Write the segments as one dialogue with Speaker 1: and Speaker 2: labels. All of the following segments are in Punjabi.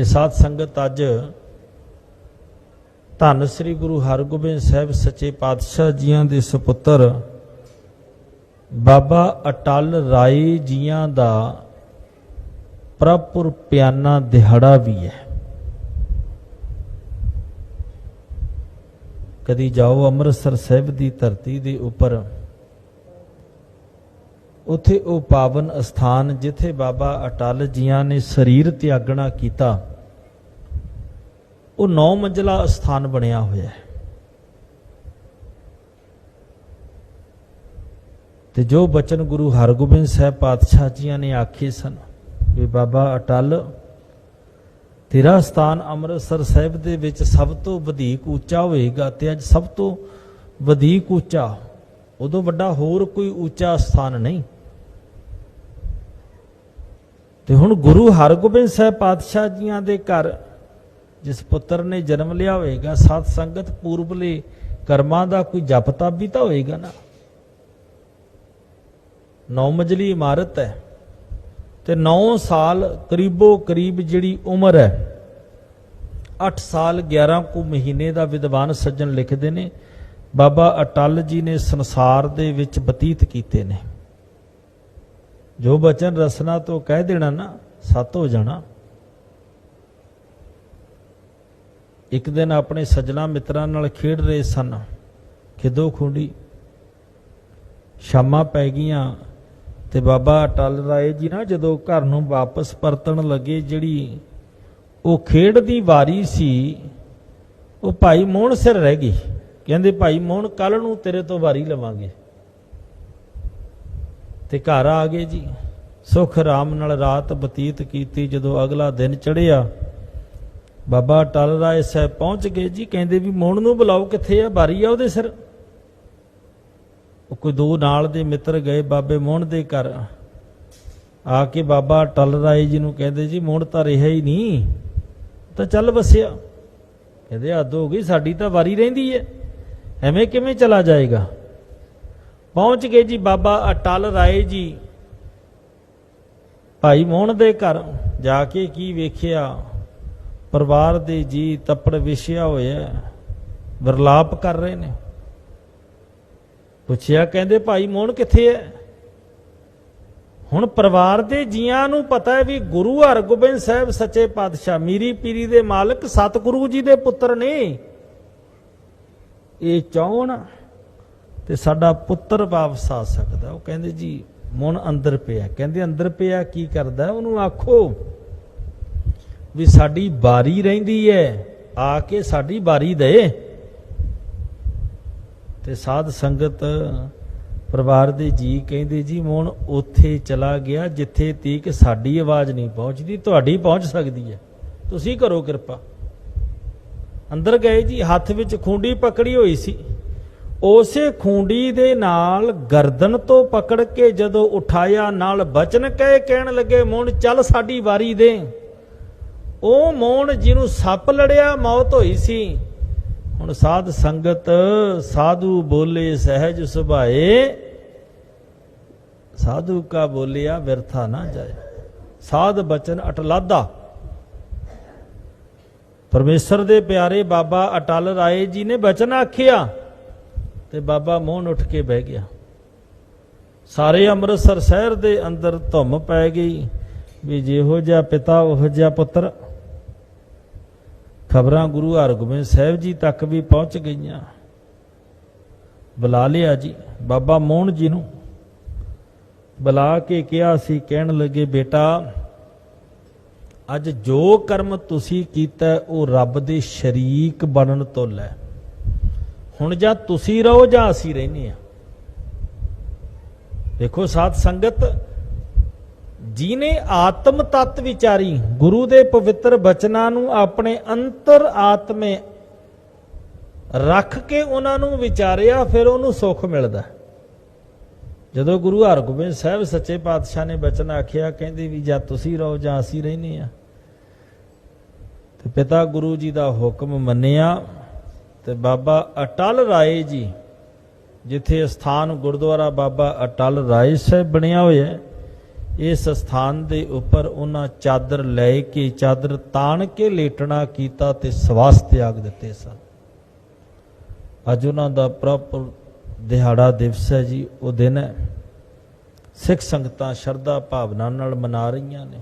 Speaker 1: ਤੇ ਸਾਧ ਸੰਗਤ ਅੱਜ ਧੰਨ ਸ੍ਰੀ ਗੁਰੂ ਹਰਗੋਬਿੰਦ ਸਾਹਿਬ ਸੱਚੇ ਪਾਤਸ਼ਾਹ ਜੀਆਂ ਦੇ ਸੁਪੁੱਤਰ ਬਾਬਾ ਅਟਲ ਰਾਏ ਜੀਆਂ ਦਾ ਪ੍ਰਭਪੁਰ ਪਿਆਨਾ ਦਿਹਾੜਾ ਵੀ ਹੈ। ਕਦੀ ਜਾਓ ਅੰਮ੍ਰਿਤਸਰ ਸਾਹਿਬ ਦੀ ਧਰਤੀ ਦੇ ਉੱਪਰ, ਉਥੇ ਉਹ ਪਾਵਨ ਅਸਥਾਨ ਜਿੱਥੇ ਬਾਬਾ ਅਟਲ ਜੀਆਂ ਨੇ ਸਰੀਰ ਤਿਆਗਣਾ ਕੀਤਾ। ਉਹ ਨੌ ਮੰਜ਼ਲਾ ਅਸਥਾਨ ਬਣਿਆ ਹੋਇਆ ਹੈ। ਤੇ ਜੋ ਬਚਨ ਗੁਰੂ ਹਰਗੋਬਿੰਦ ਸਾਹਿਬ ਪਾਤਸ਼ਾਹ ਜੀਆਂ ਨੇ ਆਖੇ ਸਨ ਵੀ ਬਾਬਾ ਅਟਲ, ਤੇਰਾ ਸਥਾਨ ਅੰਮ੍ਰਿਤਸਰ ਸਾਹਿਬ ਦੇ ਵਿੱਚ ਸਭ ਤੋਂ ਵਧੇਕ ਉੱਚਾ ਹੋਏਗਾ ਤੇ ਅੱਜ ਸਭ ਤੋਂ ਵਧੇਕ ਉੱਚਾ, ਉਦੋਂ ਵੱਡਾ ਹੋਰ ਕੋਈ ਉੱਚਾ ਸਥਾਨ ਨਹੀਂ। ਤੇ ਹੁਣ ਗੁਰੂ ਹਰਗੋਬਿੰਦ ਸਾਹਿਬ ਪਾਤਸ਼ਾਹ ਜੀਆਂ ਦੇ ਘਰ ਜਿਸ ਪੁੱਤਰ ਨੇ ਜਨਮ ਲਿਆ ਹੋਏਗਾ ਸਤ ਸੰਗਤ ਪੂਰਬਲੇ ਕਰਮਾਂ ਦਾ ਕੋਈ ਜਪ ਤਪ ਵੀ ਤਾਂ ਹੋਏਗਾ ਨਾ? ਨੌ ਮੰਜ਼ਲੀ ਇਮਾਰਤ ਹੈ ਤੇ 9 ਸਾਲ ਕਰੀਬੋ ਕਰੀਬ ਜਿਹੜੀ ਉਮਰ ਹੈ 8 ਸਾਲ 11 ਕੁ ਮਹੀਨੇ ਦਾ ਵਿਦਵਾਨ ਸੱਜਣ ਲਿਖਦੇ ਨੇ, ਬਾਬਾ ਅਟਲ ਜੀ ਨੇ ਸੰਸਾਰ ਦੇ ਵਿੱਚ ਬਤੀਤ ਕੀਤੇ ਨੇ। ਜੋ ਬਚਨ ਰਸਨਾ ਤੋਂ ਕਹਿ ਦੇਣਾ ਨਾ, ਸਤ ਹੋ ਜਾਣਾ। ਇੱਕ ਦਿਨ ਆਪਣੇ ਸੱਜਣਾ ਮਿੱਤਰਾਂ ਨਾਲ ਖੇਡ ਰਹੇ ਸਨ। ਖਿਦੋ ਖੁੰਡੀ। ਸ਼ਾਮਾਂ ਪੈ ਗਈਆਂ ਤੇ ਬਾਬਾ ਟਲ ਰਾਏ ਜੀ ਨਾ ਜਦੋਂ ਘਰ ਨੂੰ ਵਾਪਸ ਪਰਤਣ ਲੱਗੇ, ਜਿਹੜੀ ਉਹ ਖੇਡ ਦੀ ਵਾਰੀ ਸੀ, ਉਹ ਭਾਈ ਮੋਹਨ ਸਿਰ ਰਹਿ ਗਈ। ਕਹਿੰਦੇ, ਭਾਈ ਮੋਹਨ ਕੱਲ ਨੂੰ ਤੇਰੇ ਤੋਂ ਵਾਰੀ ਲਵਾਂਗੇ। ਤੇ ਘਰ ਆ ਗਏ ਜੀ। ਸੁਖ ਆਰਾਮ ਨਾਲ ਰਾਤ ਬਤੀਤ ਕੀਤੀ, ਜਦੋਂ ਅਗਲਾ ਦਿਨ ਚੜਿਆ ਬਾਬਾ ਅਟਲ ਰਾਏ ਸਾਹਿਬ ਪਹੁੰਚ ਗਏ ਜੀ, ਕਹਿੰਦੇ ਵੀ ਮੋਹਨ ਨੂੰ ਬੁਲਾਓ, ਕਿੱਥੇ ਆ? ਵਾਰੀ ਆ ਉਹਦੇ ਸਿਰ। ਉਹ ਕੋਈ ਦੋ ਨਾਲ ਦੇ ਮਿੱਤਰ ਗਏ, ਬਾਬੇ ਮੋਹਣ ਦੇ ਘਰ। ਆ ਕੇ ਬਾਬਾ ਟਲ ਰਾਏ ਜੀ ਨੂੰ ਕਹਿੰਦੇ, ਜੀ, ਮੋਹਨ ਤਾਂ ਰਿਹਾ ਹੀ ਨਹੀਂ। ਤਾਂ ਚੱਲ ਵਸਿਆ। ਕਹਿੰਦੇ, ਹੱਦ ਹੋ ਗਈ, ਸਾਡੀ ਤਾਂ ਵਾਰੀ ਰਹਿੰਦੀ ਹੈ ਐਵੇਂ ਕਿਵੇਂ ਚਲਾ ਜਾਏਗਾ? ਪਹੁੰਚ ਗਏ ਜੀ ਬਾਬਾ ਅਟਲ ਰਾਏ ਜੀ। ਭਾਈ ਮੋਹਨ ਦੇ ਘਰ ਜਾ ਕੇ ਕੀ ਵੇਖਿਆ? ਪਰਿਵਾਰ ਦੇ ਜੀ ਤੱਪੜ ਵਿਛਿਆ ਹੋਇਆ ਵਰਲਾਪ ਕਰ ਰਹੇ ਨੇ। ਪੁੱਛਿਆ ਕਹਿੰਦੇ, ਭਾਈ ਮੋਹਨ ਕਿੱਥੇ ਹੈ? ਹੁਣ ਪਰਿਵਾਰ ਦੇ ਜੀਆਂ ਨੂੰ ਪਤਾ ਹੈ ਵੀ ਗੁਰੂ ਹਰਗੋਬਿੰਦ ਸਾਹਿਬ ਸੱਚੇ ਪਾਤਸ਼ਾਹ, ਮੀਰੀ ਪੀਰੀ ਦੇ ਮਾਲਕ ਸਤਿਗੁਰੂ ਜੀ ਦੇ ਪੁੱਤਰ ਨੇ। ਇਹ ਚਾਹਣ ਤੇ ਸਾਡਾ ਪੁੱਤਰ ਵਾਪਸ ਆ ਸਕਦਾ ਉਹ ਕਹਿੰਦੇ, ਜੀ, ਮੋਹਨ ਅੰਦਰ ਪਿਆ ਕਹਿੰਦੇ, ਅੰਦਰ ਪਿਆ, ਕੀ ਕਰਦਾ ਉਹਨੂੰ ਆਖੋ ਵੀ ਸਾਡੀ ਬਾਰੀ ਰਹਿੰਦੀ ਹੈ ਆ ਕੇ ਸਾਡੀ ਬਾਰੀ ਦੇ। ਤੇ ਸਾਧ ਸੰਗਤ ਪਰਿਵਾਰ ਦੇ ਜੀ ਕਹਿੰਦੇ, ਜੀ ਮੋਹਨ, ਉੱਥੇ ਚਲਾ ਗਿਆ ਜਿੱਥੇ ਤੀਕ ਸਾਡੀ ਆਵਾਜ਼ ਨਹੀਂ ਪਹੁੰਚਦੀ, ਤੁਹਾਡੀ ਪਹੁੰਚ ਸਕਦੀ ਹੈ ਤੁਸੀਂ ਕਰੋ ਕਿਰਪਾ। ਅੰਦਰ ਗਏ ਜੀ, ਹੱਥ ਵਿੱਚ ਖੁੰਡੀ ਪਕੜੀ ਹੋਈ ਸੀ। ਉਸੇ ਖੁੰਡੀ ਦੇ ਨਾਲ ਗਰਦਨ ਤੋਂ ਪਕੜ ਕੇ ਜਦੋਂ ਉਠਾਇਆ, ਨਾਲ ਬਚਨ ਕਹੇ ਕਹਿਣ ਲੱਗੇ, ਮੋਹਨ, ਚੱਲ ਸਾਡੀ ਵਾਰੀ ਦੇ। ਉਹ ਮੋਹਨ ਜਿਹਨੂੰ ਸੱਪ ਲੜਿਆ, ਮੌਤ ਹੋਈ ਸੀ। ਹੁਣ ਸਾਧ ਸੰਗਤ, ਸਾਧੂ ਬੋਲੇ ਸਹਿਜ ਸੁਭਾਏ। ਸਾਧੂ ਕਾ ਬੋਲਿਆ, ਵਿਰਥਾ ਨਾ ਜਾਏ। ਸਾਧ ਬਚਨ ਅਟਲਾਦਾ। ਪਰਮੇਸ਼ਰ ਦੇ ਪਿਆਰੇ ਬਾਬਾ ਅਟਲ ਰਾਏ ਜੀ ਨੇ ਬਚਨ ਆਖਿਆ ਤੇ ਬਾਬਾ ਮੋਹਨ ਉੱਠ ਕੇ ਬਹਿ ਗਿਆ। ਸਾਰੇ ਅੰਮ੍ਰਿਤਸਰ ਸ਼ਹਿਰ ਦੇ ਅੰਦਰ ਧੁੰਮ ਪੈ ਗਈ ਵੀ ਜਿਹੋ ਜਿਹਾ ਪਿਤਾ, ਉਹ ਜਿਹਾ ਪੁੱਤਰ ਖਬਰਾਂ ਗੁਰੂ ਹਰਗੋਬਿੰਦ ਸਾਹਿਬ ਜੀ ਤੱਕ ਵੀ ਪਹੁੰਚ ਗਈਆਂ। ਬੁਲਾ ਲਿਆ ਜੀ, ਬਾਬਾ ਮੋਹਨ ਜੀ ਨੂੰ। ਬੁਲਾ ਕੇ ਕਿਹਾ ਸੀ, ਕਹਿਣ ਲੱਗੇ, ਬੇਟਾ, ਅੱਜ ਜੋ ਕਰਮ ਤੁਸੀਂ ਕੀਤਾ, ਉਹ ਰੱਬ ਦੇ ਸ਼ਰੀਕ ਬਣਨ ਤੋਂ ਲੈ। ਹੁਣ ਜਾਂ ਤੁਸੀਂ ਰਹੋ ਜਾਂ ਅਸੀਂ ਰਹਿੰਦੇ ਆ ਦੇਖੋ, ਸਾਧ ਸੰਗਤ ਜਿਨੇ ਆਤਮ ਤਤ ਵਿਚਾਰੀ ਗੁਰੂ ਦੇ ਪਵਿੱਤਰ ਬਚਨਾਂ ਨੂੰ ਆਪਣੇ ਅੰਤਰ ਆਤਮੇ ਰੱਖ ਕੇ ਉਹਨਾਂ ਨੂੰ ਵਿਚਾਰਿਆ, ਫਿਰ ਉਹਨੂੰ ਸੁੱਖ ਮਿਲਦਾ। ਜਦੋਂ ਗੁਰੂ ਹਰਗੋਬਿੰਦ ਸਾਹਿਬ ਸੱਚੇ ਪਾਤਸ਼ਾਹ ਨੇ ਬਚਨ ਆਖਿਆ, ਕਹਿੰਦੇ ਵੀ ਜਾਂ ਤੁਸੀਂ ਰਹੋ ਜਾਂ ਅਸੀਂ ਰਹਿੰਦੇ ਆ ਤੇ ਪਿਤਾ ਗੁਰੂ ਜੀ ਦਾ ਹੁਕਮ ਮੰਨਿਆ ਤੇ ਬਾਬਾ ਅਟਲ ਰਾਏ ਜੀ, ਜਿੱਥੇ ਸਥਾਨ ਗੁਰਦੁਆਰਾ ਬਾਬਾ ਅਟਲ ਰਾਏ ਸਾਹਿਬ ਬਣਿਆ ਹੋਇਆ ਹੈ ਇਸ ਸਥਾਨ ਦੇ ਉੱਪਰ ਉਹਨਾਂ ਚਾਦਰ ਲੈ ਕੇ ਚਾਦਰ ਤਾਣ ਕੇ ਲੇਟਣਾ ਕੀਤਾ ਤੇ ਸਵਾਸ ਤਿਆਗ ਦਿੱਤੇ ਸਨ। ਅੱਜ ਉਹਨਾਂ ਦਾ ਪ੍ਰੋਪਰ ਦਿਹਾੜਾ ਦਿਵਸ ਹੈ ਜੀ, ਉਹ ਦਿਨ ਹੈ। ਸਿੱਖ ਸੰਗਤਾਂ ਸ਼ਰਧਾ ਭਾਵਨਾ ਨਾਲ ਮਨਾ ਰਹੀਆਂ ਨੇ।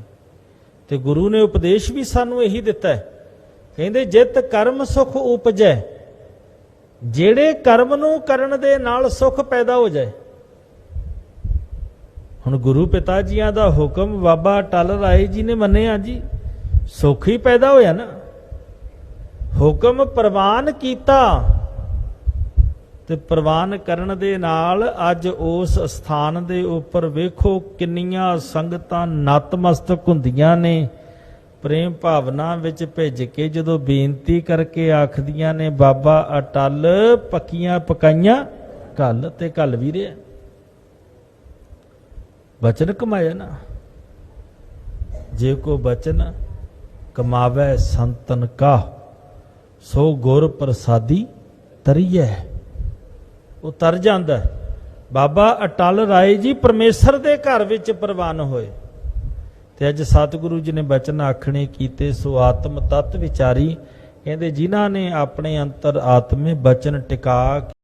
Speaker 1: ਤੇ ਗੁਰੂ ਨੇ ਉਪਦੇਸ਼ ਵੀ ਸਾਨੂੰ ਇਹੀ ਦਿੱਤਾ ਹੈ। ਕਹਿੰਦੇ, ਜਿਤ ਕਰਮ ਸੁਖ ਉਪਜੈ, ਜਿਹੜੇ ਕਰਮ ਨੂੰ ਕਰਨ ਦੇ ਨਾਲ ਸੁਖ ਪੈਦਾ ਹੋ ਜਾਏ ਹੁਣ ਗੁਰੂ ਪਿਤਾ ਜੀਆਂ ਦਾ ਹੁਕਮ ਬਾਬਾ ਟਲ ਰਾਏ ਜੀ ਨੇ ਮੰਨਿਆ ਜੀ। ਸੁਖ ਪੈਦਾ ਹੋਇਆ ਨਾ। ਹੁਕਮ ਪ੍ਰਵਾਨ ਕੀਤਾ ਤੇ ਪ੍ਰਵਾਨ ਕਰਨ ਦੇ ਨਾਲ ਅੱਜ ਉਸ ਸਥਾਨ ਦੇ ਉੱਪਰ ਵੇਖੋ ਕਿੰਨੀਆਂ ਸੰਗਤਾਂ ਨਤਮਸਤਕ ਹੁੰਦੀਆਂ ਨੇ। ਪ੍ਰੇਮ ਭਾਵਨਾ ਵਿੱਚ ਭਿੱਜ ਕੇ ਜਦੋਂ ਬੇਨਤੀ ਕਰਕੇ ਆਖਦੀਆਂ ਨੇ, ਬਾਬਾ ਅਟਲ, ਪੱਕੀਆਂ ਪਕਾਈਆਂ ਕੱਲ ਤੇ ਕੱਲ ਵੀ ਰਿਹਾ ਬਚਨ ਕਮਾਇਆ ਨਾ। ਜੇ ਕੋ ਬਚਨ ਕਮਾਵੇ ਸੰਤਨ ਕਾ ਸੋ ਗੁਰ ਪ੍ਰਸਾਦੀ ਤਰੀਐ। ਉਹ ਤਰ ਜਾਂਦਾ ਬਾਬਾ ਅਟਲ ਰਾਏ ਜੀ ਪਰਮੇਸ਼ਰ ਦੇ ਘਰ ਵਿੱਚ ਪ੍ਰਵਾਨ ਹੋਏ। ਤੇ ਅੱਜ ਸਤਿਗੁਰੂ ਜੀ ਨੇ ਬਚਨ ਆਖਣੇ ਕੀਤੇ, ਸੋ ਆਤਮ ਤਤ ਵਿਚਾਰੀ। ਕਹਿੰਦੇ ਜਿਨ੍ਹਾਂ ਨੇ ਆਪਣੇ ਅੰਤਰ ਆਤਮੇ ਬਚਨ ਟਿਕਾ